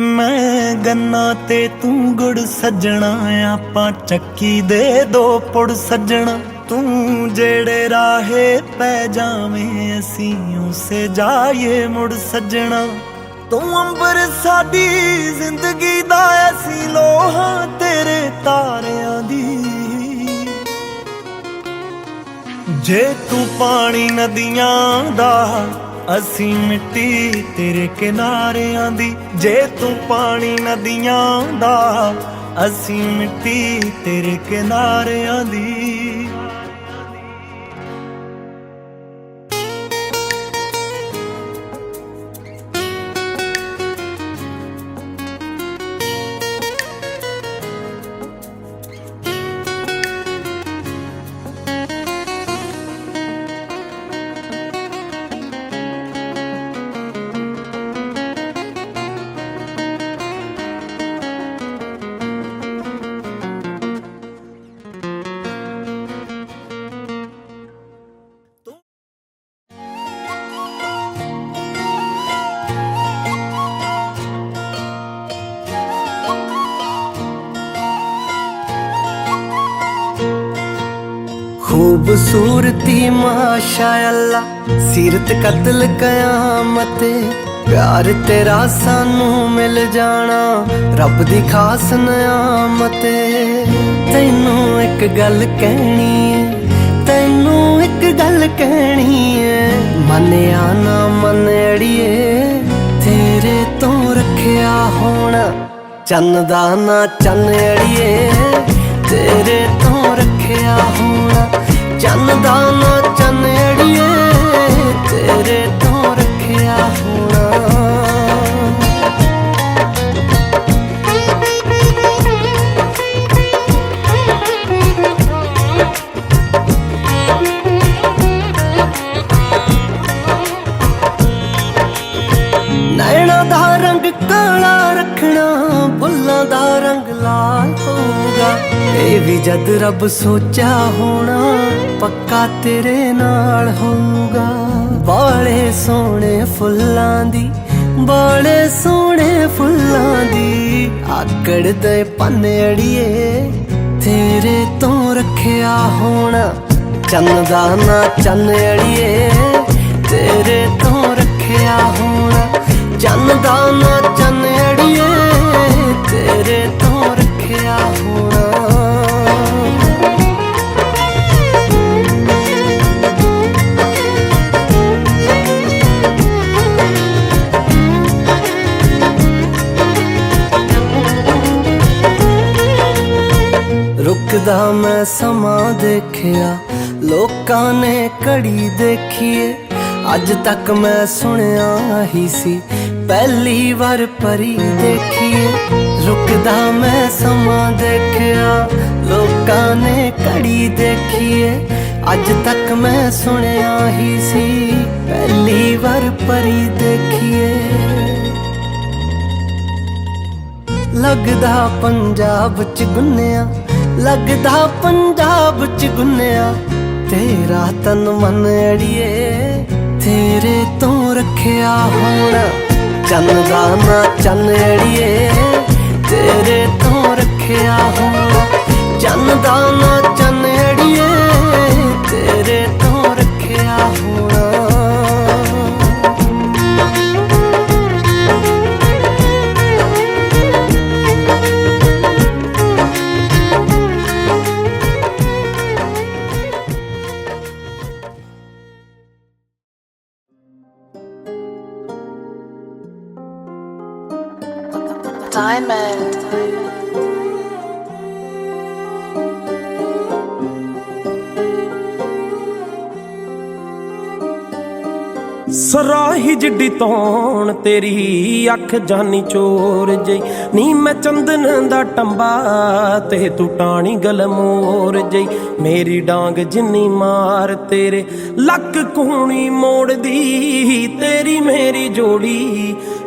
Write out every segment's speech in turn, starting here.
ਮੈਂ ਗੰਨਾ ਤੇ ਤੂੰ ਗੁੜ ਸੱਜਣਾ ਆਪਾਂ ਚੱਕੀ ਦੇ ਦੋ ਪੁੜ ਸੱਜਣਾ। ਤੂੰ ਜਿਹੜੇ ਰਾਹੇ ਪੈ ਜਾਵੇਂ, ਅਸੀਂ ਉਸੇ ਜਾਈਏ ਮੁੜ ਸੱਜਣਾ। ਤੂੰ ਅੰਬਰ ਸਾਡੀ ਜ਼ਿੰਦਗੀ ਦਾ ਅਸੀਂ ਲੋਹਾ ਤੇਰੇ ਤਾਰਿਆਂ ਦੀ। ਜੇ ਤੂੰ ਪਾਣੀ ਨਦੀਆਂ ਦਾ ਅਸੀਂ ਮਿੱਟੀ ਤੇਰੇ ਕਿਨਾਰਿਆਂ ਦੀ, ਜੇ ਤੂੰ ਪਾਣੀ ਨਦੀਆਂ ਦਾ, ਅਸੀਂ ਮਿੱਟੀ ਤੇਰੇ ਕਿਨਾਰਿਆਂ ਦੀ। ਖੂਬਸੂਰਤੀ ਮਾਸ਼ਾ ਅੱਲਾ ਸਿਰਤ ਕਤਲ ਕਿਆਮਤ ਪਿਆਰ ਤੇਰਾ ਸਾਨੂੰ ਮਿਲ ਜਾਣਾ, ਰੱਬ ਦੀ ਖਾਸ ਨਿਆਮਤ ਤੈਨੂੰ ਇੱਕ ਗੱਲ ਕਹਿਣੀ ਤੈਨੂੰ ਇੱਕ ਗੱਲ ਕਹਿਣੀ ਏ। ਮੰਨਿਆ ਨਾ ਮੰਨੜੀਏ, ਤੇਰੇ ਤੋਂ ਰੱਖਿਆ ਹੋਣਾ। ਚੰਨ ਦਾ ਨਾ ਚੰਨ ਅੜੀਏ ਤੇਰੇ ਤੋਂ ਰੱਖਿਆ ਹੋਣਾ। ਚੰਨ ਦਾ ਨਾ ਚੰਨ ਅੜੀਏ ਤੇਰੇ ਤੋਂ ਰੱਖਿਆ ਹੋਣਾ। ਨੈਣਾਂ ਦਾ ਰੰਗ ਕਾਲਾ ਰੱਖਣਾ ਬੁੱਲਾਂ ਦਾ ਰੰਗ ਲਾਲ ਹੋਊਗਾ। ਇਹ ਵੀ ਜਦ ਰੱਬ ਸੋਚਿਆ ਹੋਣਾ ਪੱਕਾ ਤੇਰੇ ਨਾਲ ਹੋਊਗਾ। ਬਾਲੇ ਸੋਹਣੇ ਫੁੱਲਾਂ ਦੀ ਬਾਲੇ ਸੋਹਣੇ ਫੁੱਲਾਂ ਦੀ ਆਕੜ ਦੇ ਪੰਨ ਅੜੀਏ ਤੇਰੇ ਤੋਂ ਰੱਖਿਆ ਹੋਣਾ। ਚੰਨ ਦਾ ਨਾ ਚੰਨ ਅੜੀਏ ਤੇਰੇ ਤੋਂ ਰੱਖਿਆ ਹੋਣਾ। ਚੰਨ ਦਾ ਨਾ ਚੰਨ ਰੁਕਦਾ ਮੈਂ ਸਮਾਂ ਦੇਖਿਆ, ਲੋਕਾਂ ਨੇ ਘੜੀ ਦੇਖੀਏ। ਅੱਜ ਤੱਕ ਮੈਂ ਸੁਣਿਆ ਹੀ ਸੀ, ਪਹਿਲੀ ਵਾਰ ਪਰੀ ਦੇਖੀਏ। ਰੁਕਦਾ ਮੈਂ ਸਮਾਂ ਦੇਖਿਆ, ਲੋਕਾਂ ਨੇ ਘੜੀ ਦੇਖੀਏ। ਅੱਜ ਤੱਕ ਮੈਂ ਸੁਣਿਆ ਹੀ ਸੀ, ਪਹਿਲੀ ਵਾਰ ਪਰੀ ਦੇਖੀਏ। ਲੱਗਦਾ ਪੰਜਾਬ ਚ ਗੁੰਨਿਆ ਲੱਗਦਾ ਪੰਜਾਬ ਚ ਗੁੰਨਿਆ। ਤੇਰਾ ਤਨ ਮਨ ਅੜੀਏ, ਤੇਰੇ ਤੋਂ ਰੱਖਿਆ ਹੋਣਾ। ਚੰਨ ਦਾ ਨਾ ਚੰਨ ਅੜੀਏ, ਤੇਰੇ ਤੋਂ ਰੱਖਿਆ ਹੋਣਾ। ਚੰਨ ਦਾ ਨਾ Diamond. ਸਰਾਹੀ ਜਿੱਡੀ ਤੌਣ ਤੇਰੀ, ਅੱਖ ਜਾਨੀ ਚੋਰ ਜਈ। ਨੀ ਮੈਂ ਚੰਦਨ ਦਾ ਟੰਬਾ ਤੇ ਤੂੰ ਟਾਣੀ ਗਲਮੋਰ ਜਈ। ਮੇਰੀ ਡਾਂਗ ਜਿੰਨੀ ਮਾਰ ਤੇਰੇ, ਲੱਕ ਕੂਣੀ ਮੋੜਦੀ, ਤੇਰੀ ਮੇਰੀ ਜੋੜੀ।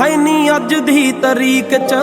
ਹੈ ਨਹੀਂ ਅੱਜ ਦੀ ਤਰੀਕ ਚ।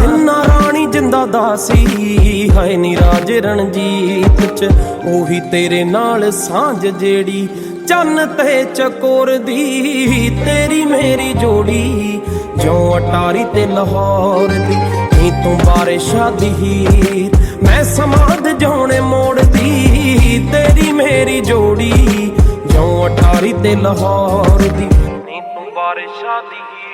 ਜਿੰਨਾ ਰਾਣੀ ਜਿੰਦਾ ਦਾਸੀ ਹੈ ਨਹੀਂ ਰਾਜ ਰਣਜੀਤ ਚ। ਉਹੀ ਤੇਰੇ ਨਾਲ ਸਾਂਝ ਜਿਹੜੀ, ਚੰਨ ਤੇ ਚਕੋਰ ਦੀ। ਤੇਰੀ ਮੇਰੀ ਜੋੜੀ ਜੋ ਅਟਾਰੀ ਤੇ ਲਾਹੌਰ ਦੀ। ਨੀ ਤੂੰ ਬਾਰੇ ਸ਼ਾਦੀ ਹੀਰ, ਮੈਂ ਸਮਾਦ ਜਾਉਣੇ ਮੋੜਦੀ ਤੇਰੀ ਮੇਰੀ ਜੋੜੀ ਜੋ ਅਟਾਰੀ ਤੇ ਲਾਹੌਰ ਦੀ। ਨੀ ਤੂੰ ਬਾਰੇ ਸ਼ਾਦੀ ਹੀਰ।